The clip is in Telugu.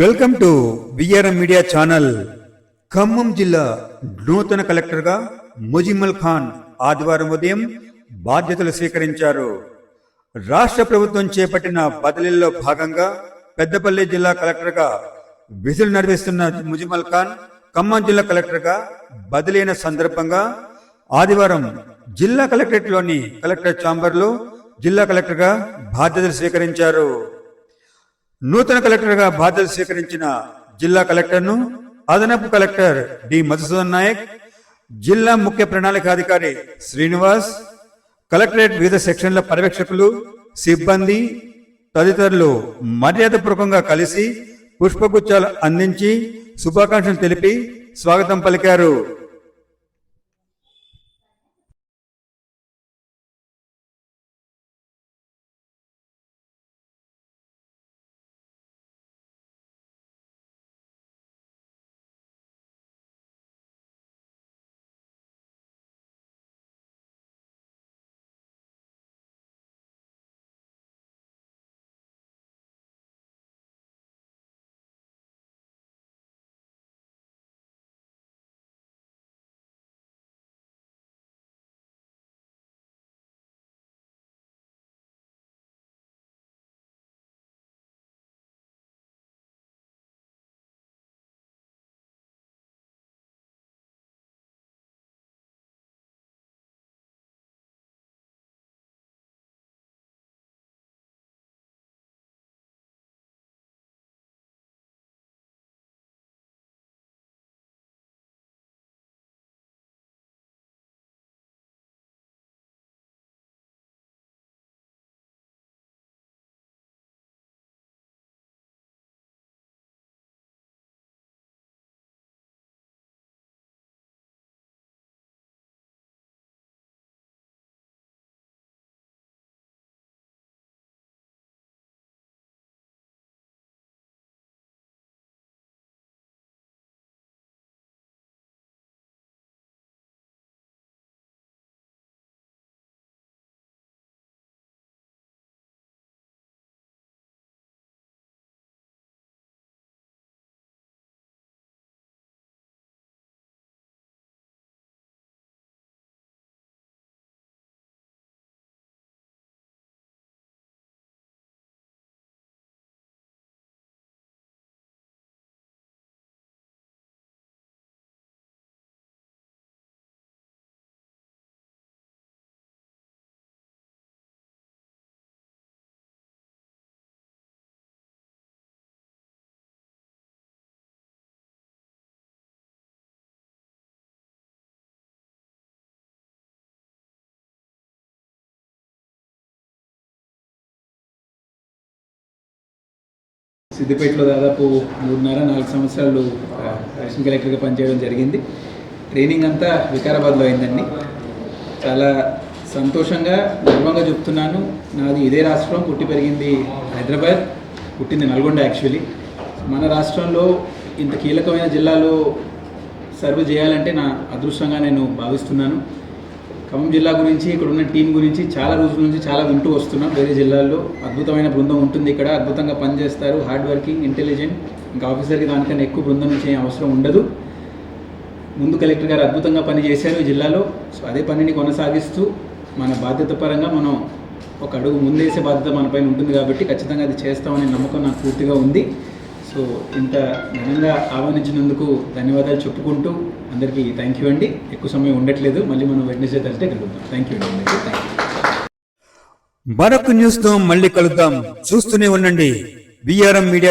Welcome to VRM media channel Khammam జిల్లా నూతన కలెక్టర్గా ముజిమ్మల్ ఖాన్ ఆదివారం ఉదయం బాధ్యతలు స్వీకరించారు. రాష్ట్ర ప్రభుత్వం చేపట్టిన బదిలీల్లో భాగంగా పెద్దపల్లి జిల్లా కలెక్టర్గా విధులు నిర్వహిస్తున్న ముజిమ్మల్ ఖాన్ ఖమ్మం జిల్లా కలెక్టర్గా బదిలైన సందర్భంగా ఆదివారం జిల్లా కలెక్టరేట్లోని కలెక్టర్ ఛాంబర్లో జిల్లా కలెక్టర్గా బాధ్యతలు స్వీకరించారు. నూతన కలెక్టర్గా బాధ్యతలు స్వీకరించిన జిల్లా కలెక్టర్ను అదనపు కలెక్టర్ డి. మధుసూదన్ నాయక్ జిల్లా ముఖ్య ప్రణాళికాధికారి శ్రీనివాస్ కలెక్టరేట్ వివిధ సెక్షన్ల పర్యవేక్షకులు సిబ్బంది తదితరులు మర్యాదపూర్వకంగా కలిసి పుష్పగుచ్చాలు అందించి శుభాకాంక్షలు తెలిపి స్వాగతం పలికారు. సిద్దిపేటలో దాదాపు మూడున్నర నాలుగు సంవత్సరాలు ఆ, అడిషనల్ కలెక్టర్గా పనిచేయడం జరిగింది. ట్రైనింగ్ అంతా వికారాబాద్లో అయిందండి. చాలా సంతోషంగా గర్వంగా చెప్తున్నాను. నాది ఇదే రాష్ట్రం పుట్టి పెరిగింది హైదరాబాద్ పుట్టింది నల్గొండ యాక్చువల్లీ. మన రాష్ట్రంలో ఇంత కీలకమైన జిల్లాలో సర్వ్ చేయాలంటే నా అదృష్టంగా నేను భావిస్తున్నాను. ఖమ్మం జిల్లా గురించి ఇక్కడ ఉన్న టీం గురించి చాలా రోజుల నుంచి చాలా వింటూ వస్తున్నాం. వేరే జిల్లాల్లో అద్భుతమైన బృందం ఉంటుంది ఇక్కడ. అద్భుతంగా పనిచేస్తారు. హార్డ్ వర్కింగ్ ఇంటెలిజెంట్ ఇంకా ఆఫీసర్కి దానికన్నా ఎక్కువ బృందం నుంచి ఏం అవసరం ఉండదు. ముందు కలెక్టర్ గారు అద్భుతంగా పని చేశారు ఈ జిల్లాలో. సో అదే పనిని కొనసాగిస్తూ మన బాధ్యత పరంగా మనం ఒక అడుగు ముందేసే బాధ్యత మనపైన ఉంటుంది కాబట్టి ఖచ్చితంగా అది చేస్తామనే నమ్మకం నాకు పూర్తిగా ఉంది. సో ఇంత ఘనంగా ఆహ్వానించినందుకు ధన్యవాదాలు చెప్పుకుంటూ అందరికీ థ్యాంక్ యూ అండి. ఎక్కువ సమయం ఉండట్లేదు. మళ్ళీ మనం వెడ్నెస్డే థర్స్డే కలుగుతాం థ్యాంక్ యూ అండి థ్యాంక్ యూ మరొక న్యూస్తో మళ్ళీ కలుద్దాం. చూస్తూనే ఉండండి. VRM media